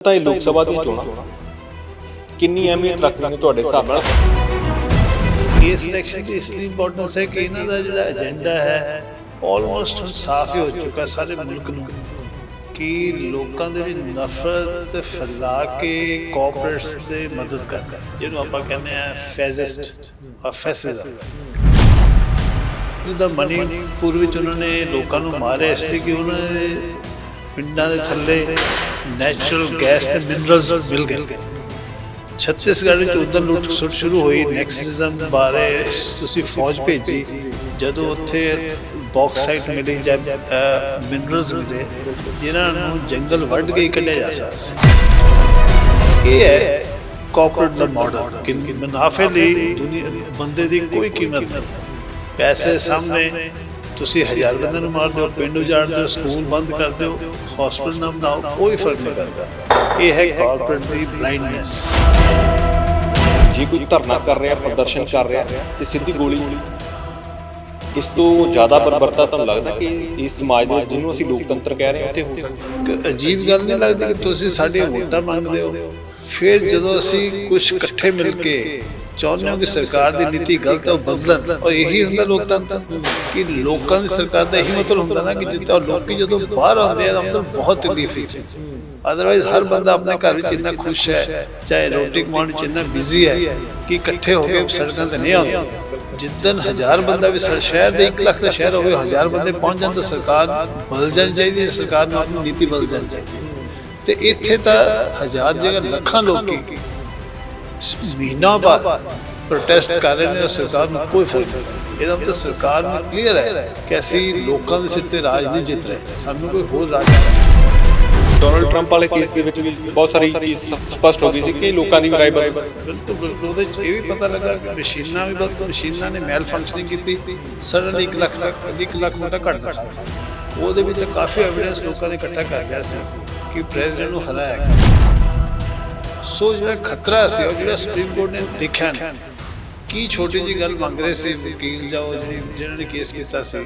ਤਾਂ ਇਹ ਲੋਕ ਸਭਾ ਦੀਆਂ ਚੋਣਾਂ। ਕਿੰਨੀ ਅਹਿਮੀਅਤ ਰੱਖਦੀਆਂ ਨੇ ਤੁਹਾਡੇ ਹਿਸਾਬ ਨਾਲ? ਇਸ ਇਲੈਕਸ਼ਨ ਦੀ ਇਸ ਲਈ ਇੰਪੋਰਟੈਂਸ ਹੈ ਕਿ ਇਹਨਾਂ ਦਾ ਜਿਹੜਾ ਏਜੰਡਾ ਹੈ ਆਲਮੋਸਟ ਸਾਫ਼ ਹੀ ਹੋ ਚੁੱਕਾ ਸਾਰੇ ਮੁਲਕ ਨੂੰ ਕਿ ਲੋਕਾਂ ਦੇ ਵਿੱਚ ਨਫ਼ਰਤ ਫੈਲਾ ਕੇ ਕੋਆਪਰੇਟਸ ਦੇ ਮਦਦ ਕਰਨਾ ਜਿਹਨੂੰ ਆਪਾਂ ਕਹਿੰਦੇ ਆ ਫੈਜ਼ਿਸਟ ਆ ਫੈਸਿਜ਼ਮ ਜਿਹਦਾ ਮਨੀ ਪੂਰਵ ਵਿੱਚ ਉਹਨਾਂ ਨੇ ਲੋਕਾਂ ਨੂੰ ਮਾਰਿਆ ਇਸ ਲਈ ਕਿ ਉਹਨਾਂ ਦੇ ਪਿੰਡਾਂ ਦੇ ਥੱਲੇ ਨੈਚੁਰਲ ਗੈਸ ਤੇ ਮਿਨਰਲਸ ਮਿਲ ਗਏ। ਛੱਤੀਸਗੜ੍ਹ ਵਿੱਚ ਉਦੋਂ ਲੁੱਟ ਸੁੱਟ ਸ਼ੁਰੂ ਹੋਈ। ਨੈਕਸਟਿਜ਼ਮ ਬਾਰੇ ਤੁਸੀਂ ਫੌਜ ਭੇਜੀ। ਜਦੋਂ ਉੱਥੇ ਬਾਕਸਾਈਟ ਮਿਲੀ ਜਾਂ ਮਿਨਰਲਸ ਮਿਲੇ, ਜਿਨ੍ਹਾਂ ਨੂੰ ਜੰਗਲ ਵੱਢ ਕੇ ਕੱਢਿਆ ਜਾ ਸਕਦਾ ਸੀ। ਇਹ ਹੈ ਕਾਰਪੋਰੇਟ ਦਾ ਮਾਡਲ ਕਿ ਮੁਨਾਫੇ ਲਈ ਦੁਨੀਆ, ਬੰਦੇ ਦੀ ਕੋਈ ਕੀਮਤ ਨਹੀਂ। ਪੈਸੇ ਸਾਹਮਣੇ ਤੁਸੀਂ ਹਜ਼ਾਰ ਬੰਦੇ ਨੂੰ ਮਾਰ ਦਿਓ ਪਿੰਡ ਉਜਾੜ ਦਿਓ ਸਕੂਲ ਬੰਦ ਕਰ ਦਿਓ ਹਸਪੀਟਲ ਨਾ ਬਣਾਓ ਕੋਈ ਫ਼ਰਕ ਨਹੀਂ ਪੈਂਦਾ। ਇਹ ਹੈ ਕਾਰਪੋਰੇਟ ਦੀ ਬਲਾਈਂਡਨੈਸ ਜੇ ਕੋਈ ਧਰਨਾ ਕਰ ਰਿਹਾ ਪ੍ਰਦਰਸ਼ਨ ਕਰ ਰਿਹਾ ਤੇ ਸਿੱਧੀ ਗੋਲੀ। ਇਸ ਤੋਂ ਜ਼ਿਆਦਾ ਬਰਬਰਤਾ ਤੁਹਾਨੂੰ ਲੱਗਦਾ ਕਿ ਇਸ ਸਮਾਜ ਦੇ ਜਿਹਨੂੰ ਅਸੀਂ ਲੋਕਤੰਤਰ ਕਹਿ ਰਹੇ ਹਾਂ ਉੱਥੇ ਹੋ ਸਕਦਾ ਅਜੀਬ ਗੱਲ ਨਹੀਂ ਲੱਗਦੀ ਕਿ ਤੁਸੀਂ ਸਾਡੀਆਂ ਵੋਟਾਂ ਮੰਗਦੇ ਹੋ। ਫਿਰ ਜਦੋਂ ਅਸੀਂ ਕੁਝ ਇਕੱਠੇ ਮਿਲ ਕੇ ਚਾਹੁੰਦੇ ਹਾਂ ਕਿ ਸਰਕਾਰ ਦੀ ਨੀਤੀ ਗਲਤ ਹੈ ਉਹ ਬਦਲਣ? ਔਰ ਇਹੀ ਹੁੰਦਾ ਲੋਕਤੰਤਰ? ਕਿ ਲੋਕਾਂ ਦੀ ਸਰਕਾਰ ਦਾ ਇਹੀ ਮਤਲਬ ਹੁੰਦਾ ਨਾ ਕਿ ਜਿੱਦਾਂ ਲੋਕੀ ਜਦੋਂ ਬਾਹਰ ਆਉਂਦੇ ਆ, ਤਾਂ ਮਤਲਬ ਬਹੁਤ ਤਕਲੀਫ ਵਿੱਚ ਅਦਰਵਾਈਜ਼ ਹਰ ਬੰਦਾ ਆਪਣੇ ਘਰ ਵਿੱਚ ਇੰਨਾ ਖੁਸ਼ ਹੈ, ਚਾਹੇ ਰੋਟੀ ਕਮਾਉਣ ਵਿੱਚ ਇੰਨਾ ਬਿਜ਼ੀ ਹੈ, ਕਿ ਇਕੱਠੇ ਹੋ ਕੇ ਸੜਕਾਂ ਤੇ ਨਹੀਂ ਆਉਂਦੇ। ਜਿੱਦਨ ਹਜ਼ਾਰ ਬੰਦਾ ਵੀ ਸ਼ਹਿਰ ਦੇ 1 ਲੱਖ ਦਾ ਸ਼ਹਿਰ ਹੋਵੇ, ਹਜ਼ਾਰ ਬੰਦੇ ਪਹੁੰਚ ਜਾਣ ਤਾਂ ਸਰਕਾਰ ਬਦਲ ਜਾਣੀ ਚਾਹੀਦੀ ਹੈ, ਸਰਕਾਰ ਨੂੰ ਆਪਣੀ ਨੀਤੀ ਬਦਲ ਜਾਣੀ ਚਾਹੀਦੀ ਹੈ। ਤੇ ਇੱਥੇ ਤਾਂ ਹਜ਼ਾਰ ਜਗ੍ਹਾ ਲੱਖਾਂ ਲੋਕੀ ਮਹੀਨਾ ਬਾਅਦ ਪ੍ਰੋਟੈਸਟ ਕਰ ਰਹੇ ਨੇ ਸਰਕਾਰ ਨੂੰ ਕੋਈ ਫ਼ਰਕ ਨਹੀਂ। ਇਹਦਾ ਮਤਲਬ ਸਰਕਾਰ ਨੂੰ ਕਲੀਅਰ ਹੈ ਕਿ ਅਸੀਂ ਲੋਕਾਂ ਦੇ ਸਿਰ ਤੇ ਰਾਜ ਨਹੀਂ ਜਿੱਤ ਰਹੇ। ਸਾਨੂੰ ਕੋਈ ਹੋਰ ਰਾਜ ਡੋਨਲਡ ਟਰੰਪ ਵਾਲੇ ਕੇਸ ਦੇ ਵਿੱਚ ਵੀ ਬਹੁਤ ਸਾਰੀ ਚੀਜ਼ ਸਪਸ਼ਟ ਹੋ ਗਈ ਸੀ ਕਿ ਲੋਕਾਂ ਦੀ ਰਾਏ ਬਦਲ ਬਿਲਕੁਲ ਬਿਲਕੁਲ। ਉਹਦੇ ਚ ਇਹ ਵੀ ਪਤਾ ਲੱਗਾ ਕਿ ਮਸ਼ੀਨਾਂ ਵੀ ਬਦ ਮਸ਼ੀਨਾਂ ਨੇ ਮੈਲ ਫੰਕਸ਼ਨਿੰਗ ਕੀਤੀ। ਸਡਨਲੀ 1 ਲੱਖ ਲੱਖ 1 ਲੱਖ ਵੋਟਾਂ ਘੱਟ ਦਿੱਤੀ। ਉਹਦੇ ਵਿੱਚ ਕਾਫੀ ਐਵੀਡੈਂਸ ਲੋਕਾਂ ਨੇ ਇਕੱਠਾ ਕਰ ਲਿਆ ਸੀ ਕਿ ਪ੍ਰੈਜ਼ੀਡੈਂਟ ਨੂੰ ਹਰਾਇਆ ਗਿਆ। ਸੋ ਜਿਹੜਾ ਖਤਰਾ ਸੀ, ਉਹ ਜਿਹੜਾ ਸੁਪਰੀਮ ਕੋਰਟ ਨੇ ਦੇਖਿਆ ਨਹੀਂ। ਕੀ ਛੋਟੀ ਜੀ ਗੱਲ ਮੰਗ ਰਹੇ ਸੀ ਵਕੀਲ ਜਾਂ ਉਹ ਜਿਹੜੀ ਜਿਹਨਾਂ ਨੇ ਕੇਸ ਕੀਤਾ ਸੀ?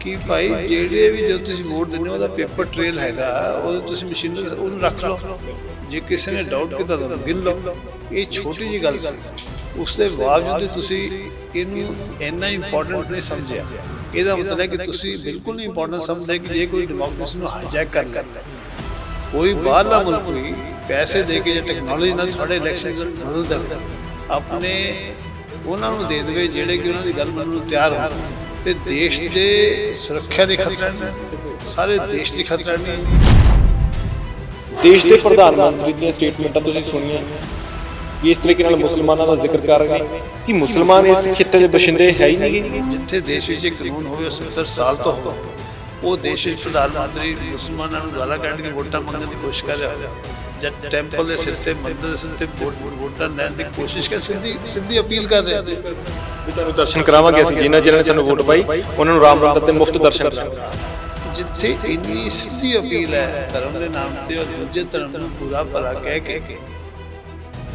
ਕਿ ਭਾਈ ਜਿਹੜੇ ਵੀ ਜਦੋਂ ਤੁਸੀਂ ਵੋਟ ਦਿੰਦੇ ਹੋ, ਉਹਦਾ ਪੇਪਰ ਟ੍ਰੇਲ ਹੈਗਾ, ਉਹ ਤੁਸੀਂ ਮਸ਼ੀਨ ਉਹਨੂੰ ਰੱਖ ਲਓ। ਜੇ ਕਿਸੇ ਨੇ ਡਾਊਟ ਕੀਤਾ ਤਾਂ ਉਹਨੂੰ ਗਿਣ ਲਓ। ਇਹ ਛੋਟੀ ਜੀ ਗੱਲ ਸੀ। ਉਸ ਦੇ ਬਾਵਜੂਦ ਤੁਸੀਂ ਇਹਨੂੰ ਇੰਨਾ ਇੰਪੋਰਟੈਂਟ ਨਹੀਂ ਸਮਝਿਆ। ਇਹਦਾ ਮਤਲਬ ਹੈ ਕਿ ਤੁਸੀਂ ਬਿਲਕੁਲ ਨਹੀਂ ਇੰਪੋਰਟੈਂਟ ਸਮਝਦੇ ਕਿ ਜੇ ਕੋਈ ਡੈਮੋਕ੍ਰੇਸੀ ਨੂੰ ਹਾਈਜੈਕ ਕਰ ਲੈਂਦਾ ਕੋਈ ਬਾਹਰਲਾ ਮੁਲਕ ਵੀ ਪੈਸੇ ਦੇ ਕੇ ਜਾਂ ਟੈਕਨੋਲੋਜੀ ਨਾਲ ਤੁਹਾਡੇ ਇਲੈਕਸ਼ਨ ਬਦਲ ਦਿੰਦਾ ਆਪਣੇ ਉਹਨਾਂ ਨੂੰ ਦੇ ਦੇਵੇ ਜਿਹੜੇ ਕਿ ਉਹਨਾਂ ਦੀ ਗੱਲ ਮੰਨਣ ਨੂੰ ਤਿਆਰ ਹੋਣ। ਤੇ ਦੇਸ਼ ਦੇ ਸੁਰੱਖਿਆ ਦੇ ਖਤਰਾ ਨਹੀਂ ਸਾਰੇ ਦੇਸ਼ ਦੀ ਖਤਰਾ ਨਹੀਂ ਦੇਸ਼ ਦੇ ਪ੍ਰਧਾਨ ਮੰਤਰੀ ਦੀਆਂ ਸਟੇਟਮੈਂਟਾਂ ਤੁਸੀਂ ਸੁਣੀਆਂ। ਇਸ ਤਰੀਕੇ ਨਾਲ ਮੁਸਲਮਾਨਾਂ ਦਾ ਜ਼ਿਕਰ ਕਰ ਰਹੇ ਕਿ ਮੁਸਲਮਾਨ ਇਸ ਖਿੱਤੇ ਦੇ ਬਸ਼ਿੰਦੇ ਹੈ ਹੀ ਨਹੀਂ? ਜਿੱਥੇ ਦੇਸ਼ ਵਿੱਚ ਕਾਨੂੰਨ ਹੋਵੇ ਉਹ 70 ਸਾਲ ਤੋਂ ਹੋ ਉਹ ਦੇਸ਼ ਵਿੱਚ ਪ੍ਰਧਾਨ ਮੰਤਰੀ ਮੁਸਲਮਾਨਾਂ ਨੂੰ ਗਾਲਾਂ ਕੱਢ ਕੇ ਵੋਟਾਂ ਮੰਗਣ ਦੀ ਕੋਸ਼ਿਸ਼ ਕਰ ਰਿਹਾ। ਹੋਵੇ ਜਾਂ ਟੈਂਪਲ ਦੇ ਸਿਰ ਤੇ ਮੰਦਰ ਦੇ ਸਿਰ ਤੇ ਵੋਟ- ਵੋਟਾਂ ਲੈਣ ਦੀ ਕੋਸ਼ਿਸ਼ ਕਰ ਸਿੱਧੀ ਸਿੱਧੀ ਅਪੀਲ ਕਰ ਰਿਹਾ ਵੀ ਤੁਹਾਨੂੰ ਦਰਸ਼ਨ ਕਰਾਵਾਂਗੇ ਅਸੀਂ ਜਿਨ੍ਹਾਂ ਜਿਨ੍ਹਾਂ ਨੇ ਸਾਨੂੰ ਵੋਟ ਪਾਈ ਉਹਨਾਂ ਨੂੰ ਰਾਮ ਮੰਦਰ ਤੇ ਮੁਫਤ ਦਰਸ਼ਨ ਕਰਾਂਗੇ। ਜਿੱਥੇ ਇੰਨੀ ਸਿੱਧੀ ਅਪੀਲ ਹੈ ਧਰਮ ਦੇ ਨਾਮ ਤੇ ਔਰ ਦੂਜੇ ਧਰਮ ਨੂੰ ਬੁਰਾ ਭਲਾ ਕਹਿ ਕੇ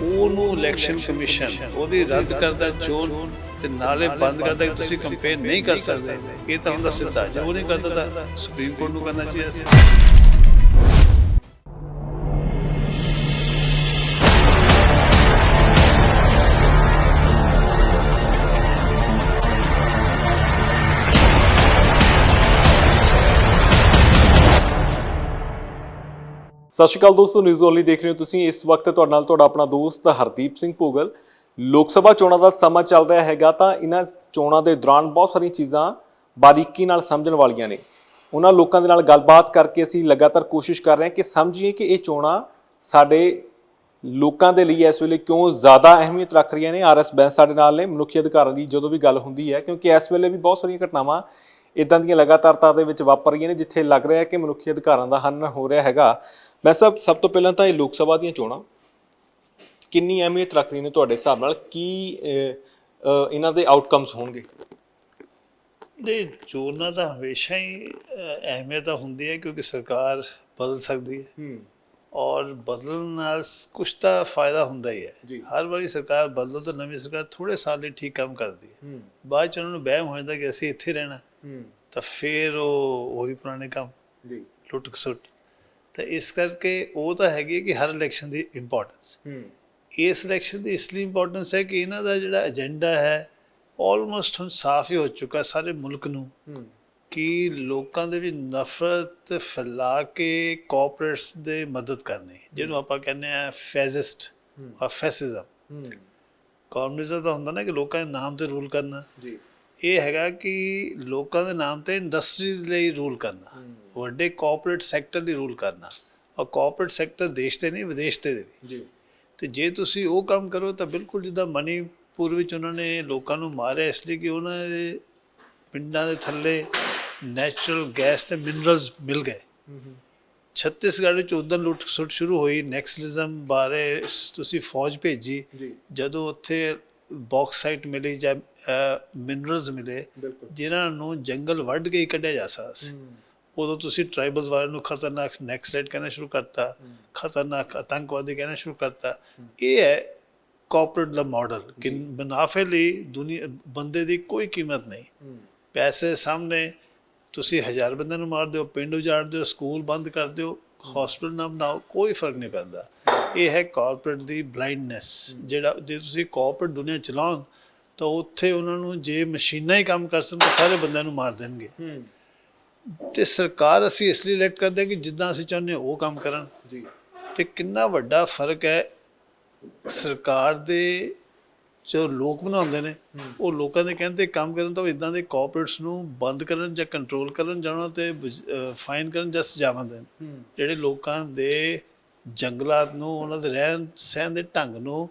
ਉਹਨੂੰ ਇਲੈਕਸ਼ਨ ਕਮਿਸ਼ਨ ਉਹਦੀ ਰੱਦ ਕਰਦਾ ਚੋਣ ਤੇ ਨਾਲੇ ਬੰਦ ਕਰਦਾ ਕਿ ਤੁਸੀਂ ਕੰਪੇਨ ਨਹੀਂ ਕਰ ਸਕਦੇ। ਇਹ ਤਾਂ ਹੁੰਦਾ ਸਿੱਧਾ ਜੇ ਉਹ ਨਹੀਂ ਕਰਦਾ ਤਾਂ ਸੁਪਰੀਮ ਕੋਰਟ ਨੂੰ ਕਰਨਾ ਚਾਹੀਦਾ ਸੀ। ਸਤਿ ਸ਼੍ਰੀ ਅਕਾਲ ਦੋਸਤੋ ਨਿਊਜ਼ ਓਨਲੀ ਦੇਖ ਰਹੇ ਹੋ ਤੁਸੀਂ। ਇਸ ਵਕਤ ਤੁਹਾਡੇ ਨਾਲ ਤੁਹਾਡਾ ਆਪਣਾ ਦੋਸਤ ਹਰਦੀਪ ਸਿੰਘ ਭੋਗਲ। ਲੋਕ ਸਭਾ ਚੋਣਾਂ ਦਾ ਸਮਾਂ ਚੱਲ ਰਿਹਾ ਹੈਗਾ ਤਾਂ ਇਹਨਾਂ ਚੋਣਾਂ ਦੇ ਦੌਰਾਨ ਬਹੁਤ ਸਾਰੀਆਂ ਚੀਜ਼ਾਂ ਬਾਰੀਕੀ ਨਾਲ ਸਮਝਣ ਵਾਲੀਆਂ ਨੇ। ਉਹਨਾਂ ਲੋਕਾਂ ਦੇ ਨਾਲ ਗੱਲਬਾਤ ਕਰਕੇ ਅਸੀਂ ਲਗਾਤਾਰ ਕੋਸ਼ਿਸ਼ ਕਰ ਰਹੇ ਹਾਂ ਕਿ ਸਮਝੀਏ ਕਿ ਇਹ ਚੋਣਾਂ ਸਾਡੇ ਲੋਕਾਂ ਦੇ ਲਈ ਇਸ ਵੇਲੇ ਕਿਉਂ ਜ਼ਿਆਦਾ ਅਹਿਮੀਅਤ ਰੱਖ ਰਹੀਆਂ ਨੇ। ਆਰਐਸ ਬੈਂਸ ਸਾਡੇ ਨਾਲ ਨੇ, ਮਨੁੱਖੀ ਅਧਿਕਾਰਾਂ ਦੀ ਜਦੋਂ ਵੀ ਗੱਲ ਹੁੰਦੀ ਹੈ, ਕਿਉਂਕਿ ਇਸ ਵੇਲੇ ਵੀ ਬਹੁਤ ਸਾਰੀਆਂ ਘਟਨਾਵਾਂ ਇਦਾਂ ਦੀਆਂ ਲਗਾਤਾਰਤਾ ਦੇ ਵਿੱਚ ਵਾਪਰ ਰਹੀਆਂ ਨੇ, ਜਿੱਥੇ ਲੱਗ ਰਿਹਾ ਹੈ ਕਿ ਮਨੁੱਖੀ ਅਧਿਕਾਰਾਂ ਦਾ ਹਨਨ ਹੋ ਰਿਹਾ ਹੈਗਾ। ਮੈਂ ਸਭ ਸਭ ਤੋਂ ਪਹਿਲਾਂ ਤਾਂ ਇਹ ਲੋਕ ਸਭਾ ਦੀਆਂ ਚੋਣਾਂ ਕਿੰਨੀ ਅਹਿਮੀਅਤ ਰੱਖਦੀਆਂ ਨੇ ਤੁਹਾਡੇ ਹਿਸਾਬ ਨਾਲ? ਕੀ ਇਹਨਾਂ ਦੇ ਆਊਟਕਮਸ ਹੋਣਗੇ? ਨਹੀਂ ਚੋਣਾਂ ਦਾ ਹਮੇਸ਼ਾ ਹੀ ਅਹ, ਅਹਿਮੀਅਤ ਹੁੰਦੀ ਹੈ ਕਿਉਂਕਿ ਸਰਕਾਰ ਬਦਲ ਸਕਦੀ ਹੈ। ਔਰ ਬਦਲਣ ਨਾਲ ਕੁਝ ਤਾਂ ਫਾਇਦਾ ਹੁੰਦਾ ਹੀ। ਹੈ। ਹਰ ਵਾਰੀ ਸਰਕਾਰ ਬਦਲੋ ਤਾਂ ਨਵੀਂ ਸਰਕਾਰ ਥੋੜੇ ਸਾਲ ਲਈ ਠੀਕ ਕੰਮ ਕਰਦੀ ਹੈ। ਬਾਅਦ ਚ ਉਹਨਾਂ ਨੂੰ ਵਹਿਮ ਹੋ ਜਾਂਦਾ ਕਿ ਅਸੀਂ ਇੱਥੇ ਰਹਿਣਾ। ਤਾਂ ਫਿਰ ਉਹ ਉਹੀ ਪੁਰਾਣੇ ਕੰਮ। ਜੀ। ਲੁੱਟ ਖਸੁੱਟ ਤਾਂ ਇਸ ਕਰਕੇ ਉਹ ਤਾਂ ਹੈਗੀ ਕਿ ਹਰ ਇਲੈਕਸ਼ਨ ਦੀ ਇੰਪੋਰਟੈਂਸ ਹੂੰ। ਇਸ ਇਲੈਕਸ਼ਨ ਦੀ ਇਸ ਲਈ ਇੰਪੋਰਟੈਂਸ ਹੈ ਕਿ ਇਹਨਾਂ ਦਾ ਜਿਹੜਾ ਏਜੰਡਾ ਹੈ ਆਲਮੋਸਟ ਹੁਣ ਸਾਫ਼ ਹੀ ਹੋ ਚੁੱਕਾ ਸਾਰੇ ਮੁਲਕ ਨੂੰ ਕਿ ਲੋਕਾਂ ਦੇ ਵਿੱਚ ਨਫ਼ਰਤ ਫੈਲਾ ਕੇ ਕੋਆਪਰੇਟਸ ਦੇ ਮਦਦ ਕਰਨੀ ਜਿਹਨੂੰ ਆਪਾਂ ਕਹਿੰਦੇ ਆ ਫੈਜ਼ਿਸਟ ਆ ਫੈਸਿਜ਼ਮ ਕਮਿਊਨਿਜ਼ਮ ਤਾਂ ਹੁੰਦਾ ਨਾ ਕਿ ਲੋਕਾਂ ਦੇ ਨਾਮ ਤੇ ਰੂਲ ਕਰਨਾ। ਜੀ। ਇਹ ਹੈਗਾ ਕਿ ਲੋਕਾਂ ਦੇ ਨਾਮ ਤੇ ਇੰਡਸਟਰੀ ਲਈ ਰੂਲ ਕਰਨਾ ਵੱਡੇ ਕੋਆਪਰੇਟ ਸੈਕਟਰ ਦੀ ਰੂਲ ਕਰਨਾ ਔਰ ਕੋਆਪਰੇਟ ਸੈਕਟਰ ਦੇਸ਼ ਤੇ ਨਹੀਂ ਵਿਦੇਸ਼ ਤੇ ਵੀ। ਜੀ। ਤੇ ਜੇ ਤੁਸੀਂ ਉਹ ਕੰਮ ਕਰੋ ਤਾਂ ਬਿਲਕੁਲ ਜਿੱਦਾਂ ਮਣੀਪੁਰ ਵਿੱਚ ਉਹਨਾਂ ਨੇ ਲੋਕਾਂ ਨੂੰ ਮਾਰਿਆ ਇਸ ਲਈ ਕਿ ਉਹਨਾਂ ਦੇ ਪਿੰਡਾਂ ਦੇ ਥੱਲੇ ਨੈਚੁਰਲ ਗੈਸ ਤੇ ਮਿਨਰਲਸ ਮਿਲ ਗਏ। ਛੱਤੀਸਗੜ੍ਹ ਵਿੱਚ ਉਦੋਂ ਲੁੱਟ ਸੁੱਟ ਸ਼ੁਰੂ ਹੋਈ ਨੈਕਸਲਿਜ਼ਮ ਬਾਰੇ ਤੁਸੀਂ ਫੌਜ ਭੇਜੀ। ਜਦੋਂ ਉੱਥੇ ਬਾਕਸਾਈਟ ਮਿਲੀ ਜਾਂ ਮਿਨਰਲਸ ਮਿਲੇ ਜਿਨ੍ਹਾਂ ਨੂੰ ਜੰਗਲ ਵੱਢ ਕੇ ਹੀ ਕੱਢਿਆ ਜਾ ਸਕਦਾ ਸੀ। ਉਦੋਂ ਤੁਸੀਂ ਟ੍ਰਾਈਬਲਸ ਵਾਲਿਆਂ ਨੂੰ ਖਤਰਨਾਕ ਨੈਕਸਲਾਈਟ ਕਹਿਣਾ ਸ਼ੁਰੂ ਕਰਤਾ ਖਤਰਨਾਕ ਆਤੰਕਵਾਦੀ ਕਹਿਣਾ ਸ਼ੁਰੂ ਕਰਤਾ। ਇਹ ਹੈ ਕਾਰਪੋਰੇਟ ਦਾ ਮਾਡਲ ਕਿ ਮੁਨਾਫੇ ਲਈ ਦੁਨੀਆ ਬੰਦੇ ਦੀ ਕੋਈ ਕੀਮਤ ਨਹੀਂ। ਪੈਸੇ ਸਾਹਮਣੇ ਤੁਸੀਂ ਹਜ਼ਾਰ ਬੰਦਿਆਂ ਨੂੰ ਮਾਰ ਦਿਓ ਪਿੰਡ ਉਜਾੜ ਦਿਓ ਸਕੂਲ ਬੰਦ ਕਰ ਦਿਓ ਹਸਪੀਟਲ ਨਾ ਬਣਾਓ ਕੋਈ ਫ਼ਰਕ ਨਹੀਂ ਪੈਂਦਾ। ਇਹ ਹੈ ਕਾਰਪੋਰੇਟ ਦੀ ਬਲਾਈਂਡਨੈਸ ਜਿਹੜਾ ਜੇ ਤੁਸੀਂ ਕਾਰਪੋਰੇਟ ਦੁਨੀਆ ਚਲਾਉਣ ਤਾਂ ਉੱਥੇ ਉਹਨਾਂ ਨੂੰ ਜੇ ਮਸ਼ੀਨਾਂ ਹੀ ਕੰਮ ਕਰ ਸਕਣ ਤਾਂ ਸਾਰੇ ਬੰਦਿਆਂ ਨੂੰ ਮਾਰ ਦੇਣਗੇ। ਤੇ ਸਰਕਾਰ ਅਸੀਂ ਇਸ ਲਈ ਇਲੈਕਟ ਕਰਦੇ ਹਾਂ ਕਿ ਜਿੱਦਾਂ ਅਸੀਂ ਚਾਹੁੰਦੇ ਹਾਂ ਉਹ ਕੰਮ ਕਰਨ। ਜੀ। ਤੇ ਕਿੰਨਾ ਵੱਡਾ ਫ਼ਰਕ ਹੈ ਸਰਕਾਰ ਦੇ ਜੋ ਲੋਕ ਬਣਾਉਂਦੇ ਨੇ ਉਹ ਲੋਕਾਂ ਦੇ ਕਹਿੰਦੇ ਕੰਮ ਕਰਨ ਤੋਂ ਇਦਾਂ ਦੇ ਕੋਆਪਰੇਟਸ ਨੂੰ ਬੰਦ ਕਰਨ ਜਾਂ ਕੰਟਰੋਲ ਕਰਨ ਜਾਂ ਉਹਨਾਂ ਤੇ ਫਾਈਨ ਕਰਨ ਜਾਂ ਸਜ਼ਾਵਾਂ ਦੇਣ। ਜਿਹੜੇ ਲੋਕਾਂ ਦੇ ਜੰਗਲਾਤ ਨੂੰ ਉਹਨਾਂ ਦੇ ਰਹਿਣ ਸਹਿਣ ਦੇ ਢੰਗ ਨੂੰ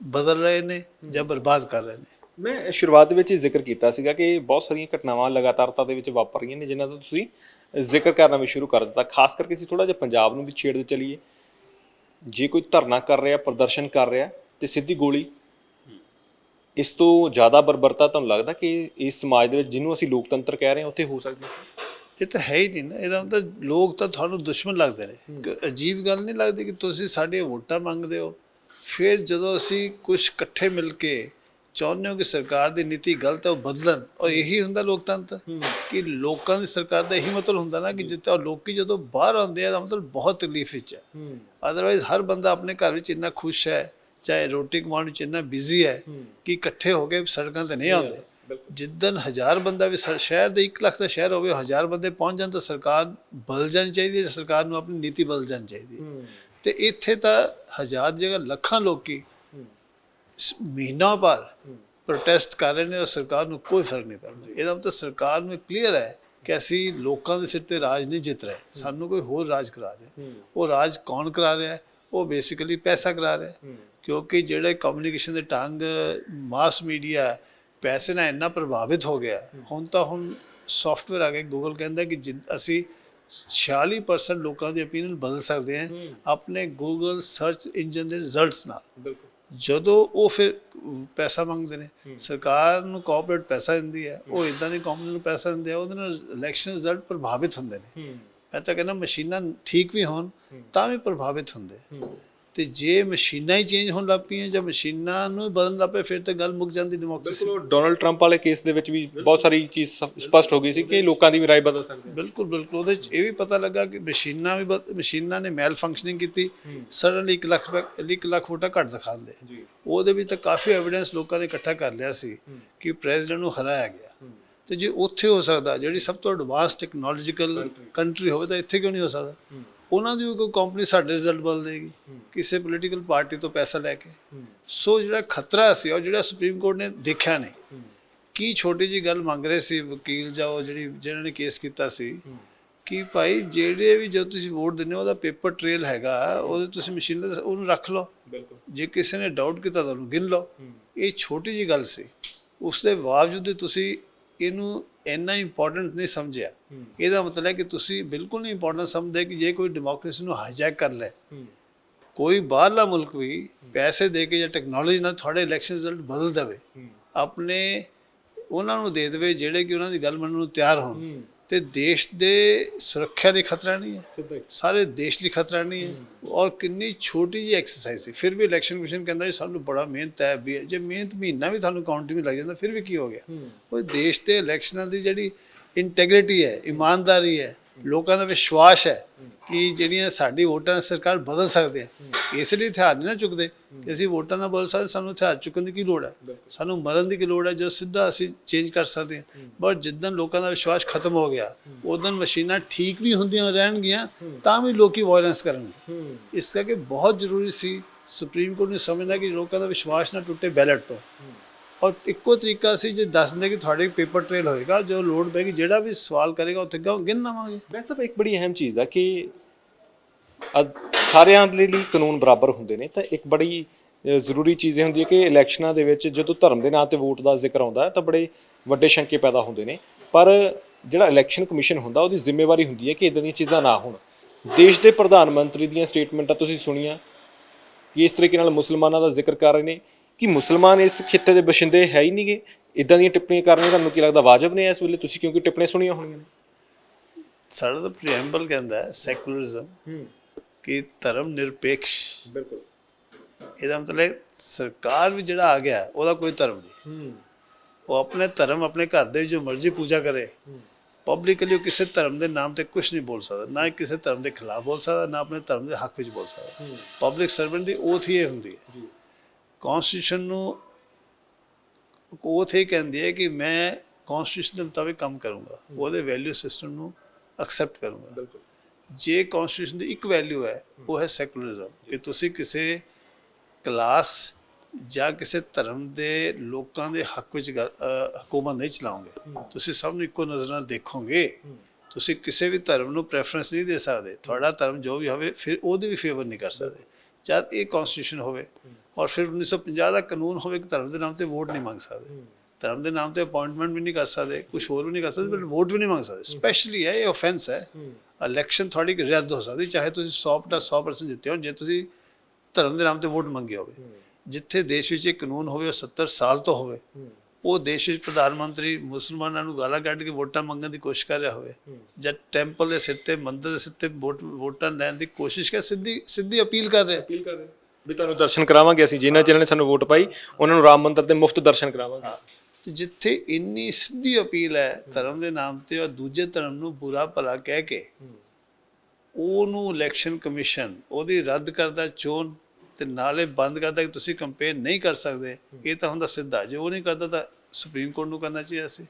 ਬਦਲ ਰਹੇ ਨੇ ਜਾਂ ਬਰਬਾਦ ਕਰ ਰਹੇ ਨੇ? ਮੈਂ ਸ਼ੁਰੂਆਤ ਦੇ ਵਿੱਚ ਹੀ ਜ਼ਿਕਰ ਕੀਤਾ ਸੀਗਾ ਕਿ ਬਹੁਤ ਸਾਰੀਆਂ ਘਟਨਾਵਾਂ ਲਗਾਤਾਰਤਾ ਦੇ ਵਿੱਚ ਵਾਪਰ ਰਹੀਆਂ ਨੇ ਜਿਨ੍ਹਾਂ ਦਾ ਤੁਸੀਂ ਜ਼ਿਕਰ ਕਰਨਾ ਵੀ ਸ਼ੁਰੂ ਕਰ ਦਿੱਤਾ। ਖਾਸ ਕਰਕੇ ਅਸੀਂ ਥੋੜਾ ਜਿਹਾ ਪੰਜਾਬ ਨੂੰ ਵੀ ਛੇੜਦੇ ਚੱਲੀਏ। ਜੇ ਕੋਈ ਧਰਨਾ ਕਰ ਰਿਹਾ ਪ੍ਰਦਰਸ਼ਨ ਕਰ ਰਿਹਾ ਤੇ ਸਿੱਧੀ ਗੋਲੀ ਇਸ ਤੋਂ ਜ਼ਿਆਦਾ ਬਰਬਰਤਾ ਤੁਹਾਨੂੰ ਲੱਗਦਾ ਕਿ ਇਸ ਸਮਾਜ ਦੇ ਵਿੱਚ ਜਿਹਨੂੰ ਅਸੀਂ ਲੋਕਤੰਤਰ ਕਹਿ ਰਹੇ ਹਾਂ ਉੱਥੇ ਹੋ ਸਕਦੀ ਹੈ? ਇਹ ਤਾਂ ਹੈ ਹੀ ਨਹੀਂ ਨਾ ਇਹਦਾ ਮਤਲਬ ਲੋਕ ਤਾਂ ਤੁਹਾਨੂੰ ਦੁਸ਼ਮਣ ਲੱਗਦੇ ਨੇ। ਅਜੀਬ ਗੱਲ ਨਹੀਂ ਲੱਗਦੀ ਕਿ ਤੁਸੀਂ ਸਾਡੇ ਵੋਟਾਂ ਮੰਗਦੇ ਹੋ। ਫਿਰ ਜਦੋਂ ਅਸੀਂ ਕੁਝ ਇਕੱਠੇ ਮਿਲ ਕੇ ਚਾਹੁੰਦੇ ਹੋ ਕਿ ਸਰਕਾਰ ਦੀ ਨੀਤੀ ਗਲਤ ਹੈ ਉਹ ਬਦਲਣ ਔਰ ਇਹੀ ਹੁੰਦਾ ਲੋਕਤੰਤਰ? ਕਿ ਲੋਕਾਂ ਦੀ ਸਰਕਾਰ ਦਾ ਇਹੀ ਮਤਲਬ ਹੁੰਦਾ ਨਾ ਕਿ ਜਿੱਥੇ ਲੋਕੀ ਜਦੋਂ ਬਾਹਰ ਆਉਂਦੇ ਆ ਦਾ ਮਤਲਬ ਬਹੁਤ ਤਕਲੀਫ ਵਿੱਚ ਹੈ। ਅਦਰਵਾਈਜ਼ ਹਰ ਬੰਦਾ ਆਪਣੇ ਘਰ ਵਿੱਚ ਇੰਨਾ ਖੁਸ਼ ਹੈ ਚਾਹੇ ਰੋਟੀ ਕਮਾਉਣ ਵਿੱਚ ਇੰਨਾ ਬਿਜ਼ੀ ਹੈ ਕਿ ਇਕੱਠੇ ਹੋ ਕੇ ਸੜਕਾਂ ਤੇ ਨਹੀਂ ਆਉਂਦੇ। ਜਿੱਦਨ ਹਜ਼ਾਰ ਬੰਦਾ ਵੀ ਸ਼ਹਿਰ ਦੇ 1 ਲੱਖ ਦਾ ਸ਼ਹਿਰ ਹੋਵੇ ਹਜ਼ਾਰ ਬੰਦੇ ਪਹੁੰਚ ਜਾਣ ਤਾਂ ਸਰਕਾਰ ਬਦਲ ਜਾਣੀ ਚਾਹੀਦੀ ਹੈ ਸਰਕਾਰ ਨੂੰ ਆਪਣੀ ਨੀਤੀ ਬਦਲ ਜਾਣੀ ਚਾਹੀਦੀ ਹੈ। ਹੂੰ। ਤੇ ਇੱਥੇ ਤਾਂ ਹਜ਼ਾਰ ਜਗ੍ਹਾ ਲੱਖਾਂ ਲੋਕੀ ਮਹੀਨਾ ਭਰ ਪ੍ਰੋਟੈਸਟ ਕਰ ਰਹੇ ਨੇ ਔਰ ਸਰਕਾਰ ਨੂੰ ਕੋਈ ਫ਼ਰਕ ਨਹੀਂ ਪੈਂਦਾ। ਇਹਦਾ ਮਤਲਬ ਸਰਕਾਰ ਨੂੰ ਕਲੀਅਰ ਹੈ ਕਿ ਅਸੀਂ ਲੋਕਾਂ ਦੇ ਸਿਰ ਤੇ ਰਾਜ ਨਹੀਂ ਜਿੱਤ ਰਹੇ। ਸਾਨੂੰ ਕੋਈ ਹੋਰ ਰਾਜ ਕਰਾ ਰਿਹਾ। ਹੂੰ। ਉਹ ਰਾਜ ਕੌਣ ਕਰਾ ਰਿਹਾ? ਹੈ ਉਹ ਬੇਸਿਕਲੀ ਪੈਸਾ ਕਰਾ ਰਿਹਾ। ਹੈ। ਹੂੰ ਕਿਉਂਕਿ ਜਿਹੜੇ ਕਮਿਊਨੀਕੇਸ਼ਨ ਦੇ ਢੰਗ ਮਾਸ ਮੀਡੀਆ ਪੈਸੇ ਨਾਲ ਇੰਨਾ ਪ੍ਰਭਾਵਿਤ ਹੋ ਗਿਆ। ਹੁਣ ਤਾਂ ਹੁਣ ਸੌਫਟਵੇਅਰ ਆ ਗਏ ਗੂਗਲ ਕਹਿੰਦਾ ਕਿ ਅਸੀਂ 46% ਲੋਕਾਂ ਦੀ opinion ਬਦਲ ਸਕਦੇ ਹਾਂ। ਆਪਣੇ ਗੂਗਲ ਸਰਚ ਇੰਜਨ ਦੇ ਰਿਜ਼ਲਟਸ ਨਾਲ। ਬਿਲਕੁਲ। ਜਦੋਂ ਉਹ ਫਿਰ ਪੈਸਾ ਮੰਗਦੇ ਨੇ ਸਰਕਾਰ ਨੂੰ ਕੋਆਪਰੇਟ ਪੈਸਾ ਦਿੰਦੀ ਹੈ ਉਹ ਇਦਾਂ ਦੀ ਕੰਪਨੀ ਨੂੰ ਪੈਸਾ ਦਿੰਦੇ ਆ ਉਹਦੇ ਨਾਲ ਇਲੈਕਸ਼ਨ ਰਿਜ਼ਲਟ ਪ੍ਰਭਾਵਿਤ ਹੁੰਦੇ ਨੇ। ਮੈਂ ਤਾਂ ਕਹਿੰਦਾ ਮਸ਼ੀਨਾਂ ਠੀਕ ਵੀ ਹੋਣ ਤਾਂ ਵੀ ਪ੍ਰਭਾਵਿਤ ਹੁੰਦੇ ਤੇ ਜੇ ਮਸ਼ੀਨਾਂ ਹੀ ਚੇਂਜ ਹੋਣ ਲੱਗ ਪਈਆਂ ਜਾਂ ਮਸ਼ੀਨਾਂ ਨੂੰ ਬਦਲਣ ਲੱਗ ਪਏ ਫਿਰ ਤਾਂ ਗੱਲ ਮੁੱਕ ਜਾਂਦੀ ਡੈਮੋਕ੍ਰੇਸੀ ਬਿਲਕੁਲ ਡੋਨਲਡ ਟਰੰਪ ਵਾਲੇ ਕੇਸ ਦੇ ਵਿੱਚ ਵੀ ਬਹੁਤ ਸਾਰੀ ਚੀਜ਼ ਸਪ- ਸਪਸ਼ਟ ਹੋ ਗਈ ਸੀ ਕਿ ਲੋਕਾਂ ਦੀ ਵੀ ਰਾਏ ਬਦਲ ਸਕਦੀ ਹੈ। ਬਿਲਕੁਲ ਬਿਲਕੁਲ। ਉਹਦੇ ਚ ਇਹ ਵੀ ਪਤਾ ਲੱਗਾ ਕਿ ਮਸ਼ੀਨਾਂ ਵੀ ਮਸ਼ੀਨਾਂ ਨੇ ਮੈਲ ਫੰਕਸ਼ਨਿੰਗ ਕੀਤੀ ਸਡਨਲੀ 1 ਲੱਖ ਰੁਪਏ- ਇੱਕ ਲੱਖ ਵੋਟਾਂ ਘੱਟ ਦਿਖਾਉਂਦੇ ਉਹਦੇ ਵਿੱਚ ਤਾਂ ਕਾਫੀ ਐਵੀਡੈਂਸ ਲੋਕਾਂ ਨੇ ਇਕੱਠਾ ਕਰ ਲਿਆ ਸੀ ਕਿ ਪ੍ਰੈਜ਼ੀਡੈਂਟ ਨੂੰ ਹਰਾਇਆ ਗਿਆ। ਤੇ ਜੇ ਉੱਥੇ ਹੋ ਸਕਦਾ ਜਿਹੜੀ ਸਭ ਤੋਂ ਐਡਵਾਂਸ ਟੈਕਨੋਲੋਜੀਕਲ ਕੰਟਰੀ ਹੋਵੇ ਤਾਂ ਇੱਥੇ ਕਿਉਂ ਨਹੀਂ ਹੋ ਸਕਦਾ? ਉਹਨਾਂ ਦੀ ਕੋਈ ਕੰਪਨੀ ਸਾਡੇ ਰਿਜ਼ਲਟ ਬਦਲ ਦੇਗੀ। ਕਿਸੇ ਪੋਲੀਟੀਕਲ ਪਾਰਟੀ ਤੋਂ ਪੈਸਾ ਲੈ ਕੇ। ਸੋ ਜਿਹੜਾ ਖਤਰਾ ਸੀ ਉਹ ਜਿਹੜਾ ਸੁਪਰੀਮ ਕੋਰਟ ਨੇ ਦੇਖਿਆ ਨਹੀਂ। ਕੀ ਛੋਟੀ ਜੀ ਗੱਲ ਮੰਗ ਰਹੇ ਸੀ ਵਕੀਲ ਜਾਂ ਉਹ ਜਿਹੜੀ ਜਿਹਨਾਂ ਨੇ ਕੇਸ ਕੀਤਾ ਸੀ ਕਿ ਭਾਈ ਜਿਹੜੇ ਵੀ ਜਦੋਂ ਤੁਸੀਂ ਵੋਟ ਦਿੰਦੇ ਹੋ ਉਹਦਾ ਪੇਪਰ ਟ੍ਰੇਲ ਹੈਗਾ ਉਹਦੇ ਤੁਸੀਂ ਮਸ਼ੀਨ ਦੇ ਉਹਨੂੰ ਰੱਖ ਲਓ। ਜੇ ਕਿਸੇ ਨੇ ਡਾਊਟ ਕੀਤਾ ਤਾਂ ਉਹਨੂੰ ਗਿਣ ਲਓ। ਇਹ ਛੋਟੀ ਜੀ ਗੱਲ ਸੀ। ਉਸ ਦੇ ਬਾਵਜੂਦ ਤੁਸੀਂ ਇਹਨੂੰ ਇੰਨਾ ਇੰਪੋਰਟੈਂਟ ਨਹੀਂ ਸਮਝਿਆ। ਇਹਦਾ ਮਤਲਬ ਹੈ ਕਿ ਤੁਸੀਂ ਬਿਲਕੁਲ ਨਹੀਂ ਇੰਪੋਰਟੈਂਟ ਸਮਝਦੇ ਕਿ ਜੇ ਕੋਈ ਡੈਮੋਕ੍ਰੇਸੀ ਨੂੰ ਹਾਈਜੈਕ ਕਰ ਲੈ। ਕੋਈ ਬਾਹਰਲਾ ਮੁਲਕ ਵੀ ਪੈਸੇ ਦੇ ਕੇ ਜਾਂ ਟੈਕਨੋਲੋਜੀ ਨਾਲ ਤੁਹਾਡੇ ਇਲੈਕਸ਼ਨ ਰਿਜ਼ਲਟ ਬਦਲ ਦੇਵੇ। ਆਪਣੇ ਉਹਨਾਂ ਨੂੰ ਦੇ ਦੇਵੇ ਜਿਹੜੇ ਕਿ ਉਹਨਾਂ ਦੀ ਗੱਲ ਮੰਨਣ ਨੂੰ ਤਿਆਰ ਹੋਣ। ਤੇ ਦੇਸ਼ ਦੇ ਸੁਰੱਖਿਆ ਲਈ ਖਤਰਾ ਨਹੀਂ ਹੈ। ਹੀ। ਸਾਰੇ ਦੇਸ਼ ਲਈ ਖਤਰਾ ਨਹੀਂ ਹੈ ਔਰ ਕਿੰਨੀ ਛੋਟੀ ਜੀ ਐਕਸਰਸਾਈਜ਼ ਸੀ ਫਿਰ ਵੀ ਇਲੈਕਸ਼ਨ ਕਮਿਸ਼ਨ ਕਹਿੰਦਾ ਜੀ ਸਾਨੂੰ ਬੜਾ ਮਿਹਨਤ ਹੈ ਵੀ ਜੇ ਮਿਹਨਤ ਮਹੀਨਾ ਵੀ ਤੁਹਾਨੂੰ ਕਾਊਂਟਿੰਗ ਲੱਗ ਜਾਂਦਾ ਫਿਰ ਵੀ ਕੀ ਹੋ ਗਿਆ। ਉਹ ਦੇਸ਼ ਦੇ ਇਲੈਕਸ਼ਨਾਂ ਦੀ ਜਿਹੜੀ ਇੰਟੈਗ੍ਰਿਟੀ ਹੈ ਇਮਾਨਦਾਰੀ ਹੈ ਲੋਕਾਂ ਦਾ ਵਿਸ਼ਵਾਸ ਹੈ ਕਿ ਜਿਹੜੀਆਂ ਸਾਡੀ ਵੋਟਾਂ ਸਰਕਾਰ ਬਦਲ ਸਕਦੇ ਆ। ਇਸ ਲਈ ਹਥਿਆਰ ਨਹੀਂ ਨਾ ਚੁੱਕਦੇ ਕਿ ਅਸੀਂ ਵੋਟਾਂ ਨਾਲ ਬਦਲ ਸਕਦੇ ਸਾਨੂੰ ਹਥਿਆਰ ਚੁੱਕਣ ਦੀ ਕੀ ਲੋੜ ਹੈ? ਸਾਨੂੰ ਮਰਨ ਦੀ ਕੀ ਲੋੜ ਹੈ? ਜੋ ਸਿੱਧਾ ਅਸੀਂ ਚੇਂਜ ਕਰ ਸਕਦੇ ਹਾਂ। ਪਰ ਜਿੱਦਣ ਲੋਕਾਂ ਦਾ ਵਿਸ਼ਵਾਸ ਖਤਮ ਹੋ ਗਿਆ ਉਦੋਂ ਮਸ਼ੀਨਾਂ ਠੀਕ ਵੀ ਹੁੰਦੀਆਂ ਰਹਿਣਗੀਆਂ ਤਾਂ ਵੀ ਲੋਕੀ ਵਾਇਲੈਂਸ ਕਰਨਗੇ। ਇਸ ਕਰਕੇ ਬਹੁਤ ਜ਼ਰੂਰੀ ਸੀ ਸੁਪਰੀਮ ਕੋਰਟ ਨੇ ਸਮਝਣਾ ਕਿ ਲੋਕਾਂ ਦਾ ਵਿਸ਼ਵਾਸ ਨਾ ਟੁੱਟੇ ਬੈਲਟ ਤੋਂ। ਔਰ ਇੱਕੋ ਤਰੀਕਾ ਸੀ ਜੇ ਦੱਸ ਦਿੰਦੇ ਕਿ ਤੁਹਾਡੇ ਪੇਪਰ ਟ੍ਰੇਲ ਹੋਏਗਾ, ਜੋ ਲੋਡ ਪੈਗੀ ਜਿਹੜਾ ਵੀ ਸਵਾਲ ਕਰੇਗਾ, ਉੱਥੇ ਗਿਣ ਲਵਾਂਗੇ ਵੈਸੇ ਤਾਂ ਇੱਕ ਬੜੀ ਅਹਿਮ ਚੀਜ਼ ਆ ਕਿ ਸਾਰਿਆਂ ਦੇ ਲਈ ਕਾਨੂੰਨ ਬਰਾਬਰ ਹੁੰਦੇ ਨੇ, ਤਾਂ ਇੱਕ ਬੜੀ ਜ਼ਰੂਰੀ ਚੀਜ਼ ਇਹ ਹੁੰਦੀ ਹੈ ਕਿ ਇਲੈਕਸ਼ਨਾਂ ਦੇ ਵਿੱਚ ਜਦੋਂ ਧਰਮ ਦੇ ਨਾਂ ਤੇ ਵੋਟ ਦਾ ਜ਼ਿਕਰ ਆਉਂਦਾ ਤਾਂ ਬੜੇ ਵੱਡੇ ਸ਼ੰਕੇ ਪੈਦਾ ਹੁੰਦੇ ਨੇ। ਪਰ ਜਿਹੜਾ ਇਲੈਕਸ਼ਨ ਕਮਿਸ਼ਨ ਹੁੰਦਾ, ਉਹਦੀ ਜ਼ਿੰਮੇਵਾਰੀ ਹੁੰਦੀ ਹੈ ਕਿ ਇਦਾਂ ਦੀਆਂ ਚੀਜ਼ਾਂ ਨਾ ਹੋਣ। ਦੇਸ਼ ਦੇ ਪ੍ਰਧਾਨ ਮੰਤਰੀ ਦੀਆਂ ਸਟੇਟਮੈਂਟਾਂ ਤੁਸੀਂ ਸੁਣੀਆਂ, ਕਿ ਇਸ ਤਰੀਕੇ ਨਾਲ ਮੁਸਲਮਾਨਾਂ ਦਾ ਜ਼ਿਕਰ ਕਰ ਰਹੇ ਨੇ ਕਿ ਮੁਸਲਮਾਨ ਇਸ ਖਿੱਤੇ ਦੇ ਬਸ਼ਿੰਦੇ ਹੈ ਹੀ ਨਹੀਂਗੇ? ਇਦਾਂ ਦੀਆਂ ਟਿੱਪਣੀਆਂ ਕਰਨੀਆਂ ਤੁਹਾਨੂੰ ਕੀ ਲੱਗਦਾ ਵਾਜਬ ਨੇ ਇਸ ਵੇਲੇ? ਤੁਸੀਂ ਕਿਉਂਕਿ ਟਿੱਪਣੀਆਂ ਸੁਣੀਆਂ ਹੋਣੀਆਂ ਨੇ। ਸਾਡਾ ਤਾਂ ਪ੍ਰੀਐਮਬਲ ਕਹਿੰਦਾ ਹੈ ਸੈਕੂਲਰਿਜ਼ਮ ਹੂੰ। ਕਿ ਧਰਮ ਨਿਰਪੇਖ। ਬਿਲਕੁਲ। ਇਹਦਾ ਮਤਲਬ ਸਰਕਾਰ ਵੀ ਜਿਹੜਾ ਆ ਗਿਆ ਉਹਦਾ ਕੋਈ ਧਰਮ ਨਹੀਂ। ਹੂੰ। ਉਹ ਆਪਣੇ ਧਰਮ ਆਪਣੇ ਘਰ ਦੇ ਜੋ ਮਰਜ਼ੀ ਪੂਜਾ ਕਰੇ ਪਬਲਿਕਲੀ ਉਹ ਕਿਸੇ ਧਰਮ ਦੇ ਨਾਮ ਤੇ ਕੁਝ ਨਹੀਂ ਬੋਲ ਸਕਦਾ। ਨਾ ਕਿਸੇ ਧਰਮ ਦੇ ਖਿਲਾਫ ਬੋਲ ਸਕਦਾ ਨਾ ਆਪਣੇ ਧਰਮ ਦੇ ਹੱਕ ਵਿੱਚ ਬੋਲ ਸਕਦਾ। ਪਬਲਿਕ ਸਰਵੈਂਟ ਦੀ ਓਥ ਹੀ ਇਹ ਹੁੰਦੀ ਹੈ। ਜੀ। ਕਨਸਟੀਟਿਊਸ਼ਨ ਨੂੰ ਓਥ ਇਹ ਕਹਿੰਦੀ ਹੈ ਕਿ ਮੈਂ ਕਨਸਟੀਟਿਊਸ਼ਨ ਦੇ ਮੁਤਾਬਿਕ ਕੰਮ ਕਰੂੰਗਾ। ਉਹਦੇ ਵੈਲਿਊ ਸਿਸਟਮ ਨੂੰ ਐਕਸੈਪਟ ਕਰੂੰਗਾ। ਬਿਲਕੁਲ। ਜੇ ਕਨਸਟੀਟਿਊਸ਼ਨ ਦੀ ਇੱਕ ਵੈਲਿਊ ਹੈ ਉਹ ਹੈ ਸੈਕੂਲਰਿਜ਼ਮ ਕਿ ਤੁਸੀਂ ਕਿਸੇ ਕਲਾਸ ਜਾਂ ਕਿਸੇ ਧਰਮ ਦੇ ਲੋਕਾਂ ਦੇ ਹੱਕ ਵਿੱਚ ਹਕੂਮਤ ਨਹੀਂ ਚਲਾਓਗੇ ਤੁਸੀਂ ਸਭ ਨੂੰ ਇੱਕੋ ਨਜ਼ਰ ਨਾਲ ਦੇਖੋਗੇ। ਤੁਸੀਂ ਕਿਸੇ ਵੀ ਧਰਮ ਨੂੰ ਪ੍ਰੈਫਰੈਂਸ ਨਹੀਂ ਦੇ ਸਕਦੇ। ਤੁਹਾਡਾ ਧਰਮ ਜੋ ਵੀ ਹੋਵੇ ਫਿਰ ਉਹਦੀ ਵੀ ਫੇਵਰ ਨਹੀਂ ਕਰ ਸਕਦੇ। ਜਦ ਇਹ ਕਨਸਟੀਟਿਊਸ਼ਨ ਹੋਵੇ ਔਰ ਫਿਰ 1950 ਦਾ ਕਾਨੂੰਨ ਹੋਵੇ ਕਿ ਧਰਮ ਦੇ ਨਾਮ ਤੇ ਵੋਟ ਨਹੀਂ ਮੰਗ ਸਕਦੇ। ਧਰਮ ਦੇ ਨਾਮ ਤੇ ਅਪਾਇੰਟਮੈਂਟ ਵੀ ਨਹੀਂ ਕਰ ਸਕਦੇ ਕੁਝ ਹੋਰ ਵੀ ਨਹੀਂ ਕਰ ਸਕਦੇ ਬਟ ਵੋਟ ਵੀ ਨਹੀਂ ਮੰਗ ਸਕਦੇ। ਸਪੈਸ਼ਲੀ ਹੈ ਇਹ ਆਫੈਂਸ ਹੈ। ਇਲੈਕਸ਼ਨ ਤੁਹਾਡੀ ਰੱਦ ਹੋ ਸਕਦੀ ਚਾਹੇ ਤੁਸੀਂ 100% 100% ਜਿੱਤੇ ਹੋ ਜੇ ਤੁਸੀਂ ਧਰਮ ਦੇ ਨਾਮ ਤੇ ਵੋਟ ਮੰਗੇ ਹੋਵੇ। ਜਿੱਥੇ ਦੇਸ਼ ਵਿੱਚ ਇਹ ਕਾਨੂੰਨ ਹੋਵੇ ਉਹ 70 ਸਾਲ ਤੋਂ ਹੋਵੇ ਉਹ ਦੇਸ਼ ਵਿੱਚ ਪ੍ਰਧਾਨ ਮੰਤਰੀ ਮੁਸਲਮਾਨਾਂ ਨੂੰ ਗਾਲਾਂ ਕੱਢ ਕੇ ਵੋਟਾਂ ਮੰਗਣ ਦੀ ਕੋਸ਼ਿਸ਼ ਕਰ ਰਿਹਾ ਹੋਵੇ ਜਾਂ ਟੈਂਪਲ ਦੇ ਸਿਰ ਤੇ ਮੰਦਰ ਦੇ ਸਿਰ ਤੇ ਵੋਟ ਵੋਟਾਂ ਲੈਣ ਦੀ ਕੋਸ਼ਿਸ਼ ਕਰ ਸਿੱਧੀ ਸਿੱਧੀ ਅਪੀਲ ਕਰ ਰਿਹਾ। ਅਪੀਲ ਕਰ ਰਹੇ। ਵੀ ਤੁਹਾਨੂੰ ਦਰਸ਼ਨ ਕਰਾਵਾਂਗੇ ਅਸੀਂ ਜਿਨ੍ਹਾਂ ਜਿਨ੍ਹਾਂ ਨੇ ਸਾਨੂੰ ਵੋਟ ਪਾਈ ਉਹਨਾਂ ਨੂੰ ਰਾਮ ਮੰਦਿਰ ਦੇ ਮੁਫਤ ਦਰਸ਼ਨ ਕਰਾਵਾਂਗੇ। ਤੇ ਜਿੱਥੇ ਇੰਨੀ ਸਿੱਧੀ ਅਪੀਲ ਹੈ ਧਰਮ ਦੇ ਨਾਮ ਤੇ ਔਰ ਦੂਜੇ ਧਰਮ ਨੂੰ ਬੁਰਾ ਭਲਾ ਕਹਿ ਕੇ ਉਹਨੂੰ ਇਲੈਕਸ਼ਨ ਕਮਿਸ਼ਨ ਉਹਦੀ ਰੱਦ ਕਰਦਾ ਚੋਣ ਤੇ ਨਾਲੇ ਬੰਦ ਕਰਦਾ ਕਿ ਤੁਸੀਂ ਕੰਪੇਨ ਨਹੀਂ ਕਰ ਸਕਦੇ ਇਹ ਤਾਂ ਹੁੰਦਾ ਸਿੱਧਾ ਜੇ ਉਹ ਨਹੀਂ ਕਰਦਾ ਤਾਂ ਸੁਪਰੀਮ ਕੋਰਟ ਨੂੰ ਕਰਨਾ ਚਾਹੀਦਾ ਸੀ।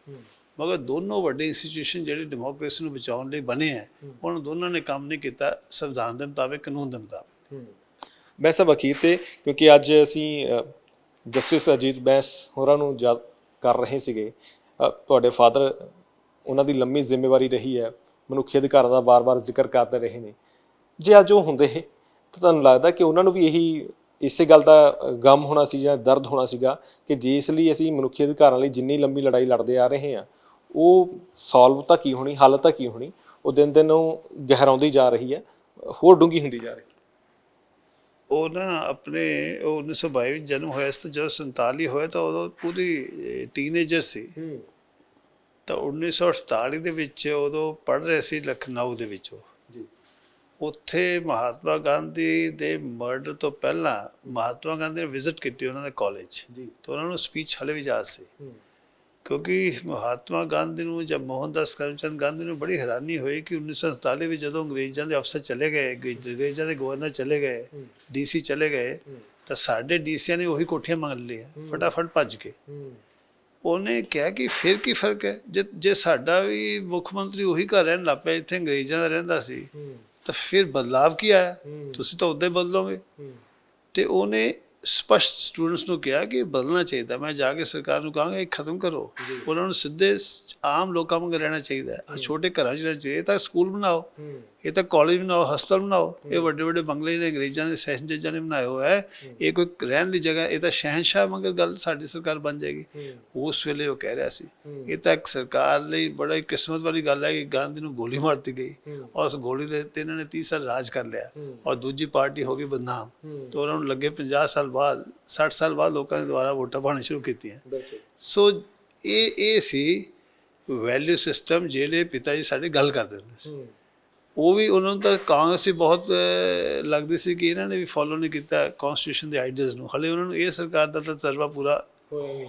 ਮਗਰ ਦੋਨੋਂ ਵੱਡੇ ਇੰਸਟੀਟਿਊਸ਼ਨ ਜਿਹੜੇ ਡੈਮੋਕ੍ਰੇਸੀ ਨੂੰ ਬਚਾਉਣ ਲਈ ਬਣੇ ਹੈ ਉਹਨਾਂ ਦੋਨਾਂ ਨੇ ਕੰਮ ਨਹੀਂ ਕੀਤਾ ਸੰਵਿਧਾਨ ਦੇ ਮੁਤਾਬਿਕ ਕਾਨੂੰਨ ਦੇ ਮੁਤਾਬਿਕ। ਮੈਂ ਸਭ ਅਖੀਰ ਤੇ, ਕਿਉਂਕਿ ਅੱਜ ਅਸੀਂ ਜਸਟਿਸ ਅਜੀਤ ਬੈਂਸ ਹੋਰਾਂ ਨੂੰ ਯਾਦ ਕਰ ਰਹੇ ਸੀਗੇ। ਤੁਹਾਡੇ ਫਾਦਰ, ਉਹਨਾਂ ਦੀ ਲੰਮੀ ਜ਼ਿੰਮੇਵਾਰੀ ਰਹੀ ਹੈ, ਮਨੁੱਖੀ ਅਧਿਕਾਰਾਂ ਦਾ ਵਾਰ-ਵਾਰ ਜ਼ਿਕਰ ਕਰਦੇ ਰਹੇ ਨੇ। ਜੇ ਅੱਜ ਉਹ ਹੁੰਦੇ, ਤਾਂ ਤੁਹਾਨੂੰ ਲੱਗਦਾ ਕਿ ਉਹਨਾਂ ਨੂੰ ਵੀ ਇਹੀ, ਇਸੇ ਗੱਲ ਦਾ ਗਮ ਹੋਣਾ ਸੀ ਜਾਂ ਦਰਦ ਹੋਣਾ ਸੀਗਾ ਕਿ ਜੇ ਇਸ ਲਈ ਅਸੀਂ ਮਨੁੱਖੀ ਅਧਿਕਾਰਾਂ ਲਈ ਜਿੰਨੀ ਲੰਮੀ ਲੜਾਈ ਲੜਦੇ ਆ ਰਹੇ ਹਾਂ, ਉਹ ਸੋਲਵ ਤਾਂ ਕੀ ਹੋਣੀ, ਹੱਲ ਤਾਂ ਕੀ ਹੋਣੀ, ਉਹ ਦਿਨ ਦਿਨ ਉਹ ਗਹਿਰਾਉਂਦੀ ਜਾ ਰਹੀ ਹੈ, ਹੋਰ ਡੂੰਗੀ ਹੁੰਦੀ ਜਾ ਰਹੀ ਹੈ। ਉਹ ਨਾ ਆਪਣੇ ਉਹ 1922 ਵਿੱਚ ਜਨਮ ਹੋਇਆ ਸੀ ਤਾਂ ਜਦੋਂ 47 ਹੋਇਆ ਤਾਂ ਉਦੋਂ ਪੂਰੀ ਟੀਨੇਜਰ ਸੀ। ਤਾਂ 1948 ਦੇ ਵਿੱਚ ਉਦੋਂ ਪੜ ਰਹੇ ਸੀ ਲਖਨਊ ਦੇ ਵਿੱਚ ਉਹ। ਜੀ। ਉੱਥੇ ਮਹਾਤਮਾ ਗਾਂਧੀ ਦੇ ਮਰਡਰ ਤੋਂ ਪਹਿਲਾਂ ਮਹਾਤਮਾ ਗਾਂਧੀ ਨੇ ਵਿਜ਼ਿਟ ਕੀਤੀ ਉਹਨਾਂ ਦੇ ਕਾਲਜ ਜੀ। ਤਾਂ ਉਹਨਾਂ ਨੂੰ ਸਪੀਚ ਹਲੇ ਵੀ ਯਾਦ ਸੀ। ਕਿਉਂਕਿ ਮਹਾਤਮਾ ਗਾਂਧੀ ਨੂੰ ਜਦ ਮੋਹਨਦਾਸ ਕਰਮਚੰਦ ਗਾਂਧੀ ਨੂੰ ਬੜੀ ਹੈਰਾਨੀ ਹੋਈ ਕਿ 1947 ਵਿੱਚ ਜਦੋਂ ਅੰਗਰੇਜ਼ਾਂ ਦੇ ਅਫਸਰ ਚਲੇ ਗਏ ਅੰਗਰੇਜ਼- ਅੰਗਰੇਜ਼ਾਂ ਦੇ ਗਵਰਨਰ ਚਲੇ ਗਏ ਡੀਸੀ ਚਲੇ ਗਏ ਤਾਂ ਸਾਡੇ ਡੀਸੀਆਂ ਨੇ ਉਹੀ ਕੋਠੀਆਂ ਮੰਗ ਲਈਆਂ ਫਟਾਫਟ ਭੱਜ ਕੇ ਉਹਨੇ ਕਿਹਾ ਕਿ ਫਿਰ ਕੀ ਫ਼ਰਕ ਹੈ? ਜੇ ਜੇ ਸਾਡਾ ਵੀ ਮੁੱਖ ਮੰਤਰੀ ਉਹੀ ਘਰ ਰਹਿਣ ਲੱਗ ਪਿਆ ਇੱਥੇ ਅੰਗਰੇਜ਼ਾਂ ਦਾ ਰਹਿੰਦਾ ਸੀ ਤਾਂ ਫਿਰ ਬਦਲਾਵ ਕੀ ਆਇਆ? ਤੁਸੀਂ ਤਾਂ ਉਦਾਂ ਹੀ ਬਦਲੋਗੇ। ਤੇ ਉਹਨੇ ਸਪਸ਼ਟ ਸਟੂਡੈਂਟਸ ਨੂੰ ਕਿਹਾ ਕਿ ਬਦਲਣਾ ਚਾਹੀਦਾ। ਮੈਂ ਜਾ ਕੇ ਸਰਕਾਰ ਨੂੰ ਕਹਾਂਗਾ ਇਹ ਖਤਮ ਕਰੋ। ਉਹਨਾਂ ਨੂੰ ਸਿੱਧੇ ਆਮ ਲੋਕਾਂ ਵਾਂਗ ਰਹਿਣਾ ਚਾਹੀਦਾ ਹੈ। ਛੋਟੇ ਘਰਾਂ 'ਚ ਰਹਿਣਾ ਚਾਹੀਦਾ ਤਾਂ ਸਕੂਲ ਬਣਾਓ। ਇਹ ਤਾਂ ਕਾਲਜ ਬਣਾਓ ਹਸਪਤਾਲ ਬਣਾਓ ਇਹ ਵੱਡੇ ਵੱਡੇ ਬੰਗਲੇ ਨੇ ਅੰਗਰੇਜ਼ਾਂ ਦੇ ਸੈਸ਼ਨ ਜੱਜਾਂ ਨੇ ਬਣਾਏ ਹੋਇਆ ਹੈ। ਇਹ ਕੋਈ ਰਹਿਣ ਦੀ ਜਗ੍ਹਾ ਇਹ ਤਾਂ ਸ਼ਹਿਨशाह ਵਾਂਗ ਗੱਲ ਸਾਡੀ ਸਰਕਾਰ ਬਣ ਜਾਏਗੀ। ਉਸ ਵੇਲੇ ਉਹ ਕਹਿ ਰਿਹਾ ਸੀ ਇਹ ਤਾਂ ਇੱਕ ਸਰਕਾਰ ਲਈ ਬੜਾ ਹੀ ਕਿਸਮਤ ਵਾਲੀ ਗੱਲ ਹੈ ਕਿ ਗਾਂਧੀ ਨੂੰ ਗੋਲੀ ਮਾਰਤੀ ਗਈ ਔਰ ਉਸ ਗੋਲੀ ਦੇ ਤੇ ਇਹਨਾਂ ਨੇ 30 ਸਾਲ ਰਾਜ ਕਰ ਲਿਆ ਔਰ ਦੂਜੀ ਪਾਰਟੀ ਹੋ ਗਈ ਬਦਨਾਮ। ਤਾਂ ਉਹਨਾਂ ਨੂੰ ਲੱਗੇ 50 ਸਾਲ ਬਾਅਦ 60 ਸਾਲ ਬਾਅਦ ਲੋਕਾਂ ਨੇ ਦੁਬਾਰਾ ਵੋਟਾਂ ਪਾਉਣੀ ਸ਼ੁਰੂ ਕੀਤੀਆਂ। ਸੋ ਇਹ ਇਹ ਸੀ ਵੈਲਿਊ ਸਿਸਟਮ ਜਿਹੜੇ ਪਿਤਾ ਜੀ ਸਾਡੇ ਗੱਲ ਕਰਦੇ ਹੁੰਦੇ ਸੀ। ਉਹ ਵੀ ਉਹਨਾਂ ਨੂੰ ਤਾਂ ਕਾਂਗਰਸ ਹੀ ਬਹੁਤ ਲੱਗਦੀ ਸੀ ਕਿ ਇਹਨਾਂ ਨੇ ਵੀ ਫੋਲੋ ਨਹੀਂ ਕੀਤਾ ਕਨਸਟੀਟਿਊਸ਼ਨ ਦੇ ਆਈਡੀਆਜ਼ ਨੂੰ। ਹਲੇ ਉਹਨਾਂ ਨੂੰ ਇਹ ਸਰਕਾਰ ਦਾ ਤਾਂ ਤਜਰਬਾ ਪੂਰਾ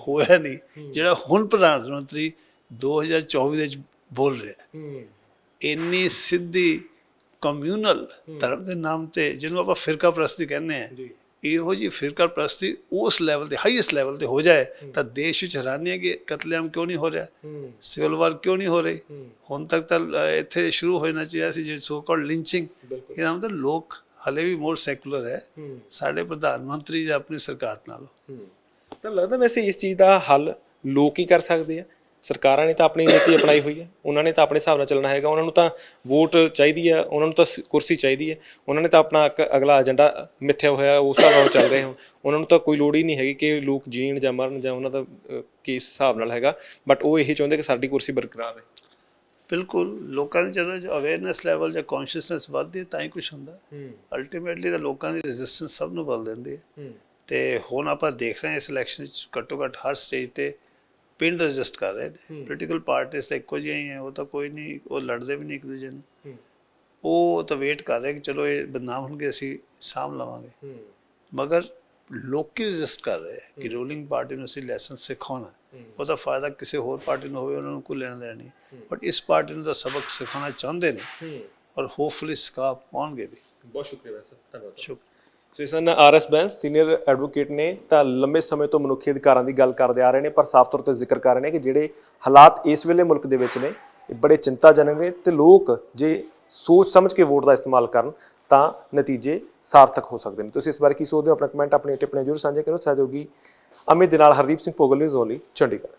ਹੋਇਆ ਨਹੀਂ। ਜਿਹੜਾ ਹੁਣ ਪ੍ਰਧਾਨ ਮੰਤਰੀ 2024 ਦੇ ਵਿੱਚ ਬੋਲ ਰਿਹਾ। ਇੰਨੀ ਸਿੱਧੀ ਕਮਿਊਨਲ ਧਰਮ ਦੇ ਨਾਮ ਤੇ ਜਿਹਨੂੰ ਆਪਾਂ ਫਿਰਕਾ ਪ੍ਰਸਤੀ ਕਹਿੰਦੇ ਆ ਜੀ। ਇਹੋ ਜੀ ਫਿਰਕਾ ਪ੍ਰਸਤੀ ਉਸ ਲੈਵਲ ਤੇ ਹਾਈਐਸਟ ਲੈਵਲ ਤੇ ਹੋ ਜਾਏ ਤਾਂ ਦੇਸ਼ ਵਿੱਚ ਹੈਰਾਨੀ ਹੈ ਕਿ ਕਤਲੇਆਮ ਕਿਉਂ ਨਹੀਂ ਹੋ ਰਿਹਾ? ਸਿਵਲ ਵਾਰ ਕਿਉਂ ਨਹੀਂ ਹੋ ਰਹੀ? ਹੁਣ ਤੱਕ ਤਾਂ ਇੱਥੇ ਸ਼ੁਰੂ ਹੋ ਜਾਣਾ ਚਾਹੀਦਾ ਸੀ ਜੇ ਸੋ ਕਾਲਡ ਲਿੰਚਿੰਗ ਇਹਦਾ ਮਤਲਬ ਲੋਕ ਹਲੇ ਵੀ ਮੋਰ ਸੈਕੂਲਰ ਹੈ। ਸਾਡੇ ਪ੍ਰਧਾਨ ਮੰਤਰੀ ਜਾਂ ਆਪਣੀ ਸਰਕਾਰ ਨਾਲੋਂ। ਤਾਂ ਲੱਗਦਾ ਵੈਸੇ ਇਸ ਚੀਜ਼ ਦਾ ਹੱਲ ਲੋਕ ਹੀ ਕਰ ਸਕਦੇ ਆ। ਸਰਕਾਰਾਂ ਨੇ ਤਾਂ ਆਪਣੀ ਨੀਤੀ ਅਪਣਾਈ ਹੋਈ ਹੈ। ਉਹਨਾਂ ਨੇ ਤਾਂ ਆਪਣੇ ਹਿਸਾਬ ਨਾਲ ਚੱਲਣਾ ਹੈਗਾ। ਉਹਨਾਂ ਨੂੰ ਤਾਂ ਵੋਟ ਚਾਹੀਦੀ ਹੈ। ਉਹਨਾਂ ਨੂੰ ਤਾਂ ਸ- ਕੁਰਸੀ ਚਾਹੀਦੀ ਹੈ। ਉਹਨਾਂ ਨੇ ਤਾਂ ਆਪਣਾ ਇੱਕ ਅਗਲਾ ਏਜੰਡਾ ਮਿੱਥਿਆ ਹੋਇਆ ਉਸ ਹਿਸਾਬ ਨਾਲ ਉਹ ਚੱਲ ਰਹੇ ਹੋ ਉਹਨਾਂ ਨੂੰ ਤਾਂ ਕੋਈ ਲੋੜ ਹੀ ਨਹੀਂ ਹੈਗੀ ਕਿ ਲੋਕ ਜੀਣ ਜਾਂ ਮਰਨ ਜਾਂ ਉਹਨਾਂ ਦਾ ਅਹ, ਕਿਸ ਹਿਸਾਬ ਨਾਲ ਹੈਗਾ। ਬਟ ਉਹ ਇਹੀ ਚਾਹੁੰਦੇ ਕਿ ਸਾਡੀ ਕੁਰਸੀ ਬਰਕਰਾਰ ਰਹੇ। ਬਿਲਕੁਲ। ਲੋਕਾਂ ਦੀ ਜਦੋਂ ਅਵੇਅਰਨੈਸ ਲੈਵਲ ਜਾਂ ਕੌਨਸ਼ੀਅਸਨੈਸ ਵੱਧਦੀ ਹੈ ਤਾਂ ਹੀ ਕੁਝ ਹੁੰਦਾ। ਹੂੰ। ਅਲਟੀਮੇਟਲੀ ਤਾਂ ਲੋਕਾਂ ਦੀ ਰੈਜ਼ਿਸਟੈਂਸ ਸਭ ਨੂੰ ਬਲ ਦਿੰਦੀ ਹੈ। ਹੂੰ। ਤੇ ਹੁਣ ਆਪਾਂ ਦੇਖ ਰਹੇ ਹਾਂ ਇਸ ਇਲੈਕਸ਼ਨ ਵਿੱਚ ਘੱਟੋ ਘੱਟ ਹਰ ਸਟੇਜ ਤੇ ਪਿੰਡ ਰਜਿਸਟ ਕਰ ਰਹੇ ਨੇ। ਪੋਲੀਟੀਕਲ ਪਾਰਟੀਆਂ ਤਾਂ ਇੱਕੋ ਜਿਹੀਆਂ ਹੀ ਉਹ ਤਾਂ ਕੋਈ ਨਹੀਂ ਉਹ ਲੜਦੇ ਵੀ ਨਹੀਂ ਇੱਕ ਦੂਜੇ ਨੂੰ। ਉਹ ਤਾਂ ਵੇਟ ਕਰ ਰਹੇ ਕਿ ਚਲੋ ਇਹ ਬਦਨਾਮ ਹੋਣਗੇ ਅਸੀਂ ਸਾਂਭ ਲਵਾਂਗੇ। ਮਗਰ ਲੋਕੀ ਰਜਿਸਟ ਕਰ ਰਹੇ ਕਿ ਰੂਲਿੰਗ ਪਾਰਟੀ ਨੂੰ ਅਸੀਂ ਲੈਸਨ ਸਿਖਾਉਣਾ। ਹੈ। ਹੂੰ। ਉਹਦਾ ਫਾਇਦਾ ਕਿਸੇ ਹੋਰ ਪਾਰਟੀ ਨੂੰ ਹੋਵੇ ਉਹਨਾਂ ਨੂੰ ਕੋਈ ਲੈਣਾ ਦੇਣਾ ਨਹੀਂ। ਬਟ ਇਸ ਪਾਰਟੀ ਨੂੰ ਤਾਂ ਸਬਕ ਸਿਖਾਉਣਾ ਚਾਹੁੰਦੇ ਨੇ। ਔਰ ਹੋਪਫੁਲੀ ਸਿਖਾ ਪਾਉਣਗੇ ਵੀ। ਬਹੁਤ ਸ਼ੁਕਰੀਆ ਵੈਸੇ ਧੰਨਵਾਦ। ਸ਼ੁਕਰ ਸੋ ਇਸ ਨਾਲ ਆਰਐਸ ਬੈਂਸ, ਸੀਨੀਅਰ ਐਡਵੋਕੇਟ ਨੇ ਤਾਂ ਲੰਬੇ ਸਮੇਂ ਤੋਂ ਮਨੁੱਖੀ ਅਧਿਕਾਰਾਂ ਦੀ ਗੱਲ ਕਰਦੇ ਆ ਰਹੇ ਨੇ, ਪਰ ਸਾਫ਼ ਤੌਰ ਤੇ ਜ਼ਿਕਰ ਕਰ ਰਹੇ ਨੇ ਕਿ ਜਿਹੜੇ ਹਾਲਾਤ ਇਸ ਵੇਲੇ ਮੁਲਕ ਦੇ ਵਿੱਚ ਨੇ, ਇਹ ਬੜੇ ਚਿੰਤਾਜਨਕ ਨੇ ਤੇ ਲੋਕ ਜੇ ਸੋਚ ਸਮਝ ਕੇ ਵੋਟ ਦਾ ਇਸਤੇਮਾਲ ਕਰਨ ਤਾਂ ਨਤੀਜੇ ਸਾਰਥਕ ਹੋ ਸਕਦੇ ਨੇ। ਤੁਸੀਂ ਇਸ ਬਾਰੇ ਕੀ ਸੋਚਦੇ ਹੋ? ਆਪਣਾ ਕਮੈਂਟ ਆਪਣੀ ਟਿੱਪਣੀ ਜ਼ਰੂਰ ਸਾਂਝੇ ਕਰੋ। ਸਹਿਯੋਗੀ ਅਮਿਤ ਦੇ ਨਾਲ ਹਰਦੀਪ ਸਿੰਘ ਭੋਗਲ, ਨਿਊਜ਼ ਓਨਲੀ, ਚੰਡੀਗੜ੍ਹ।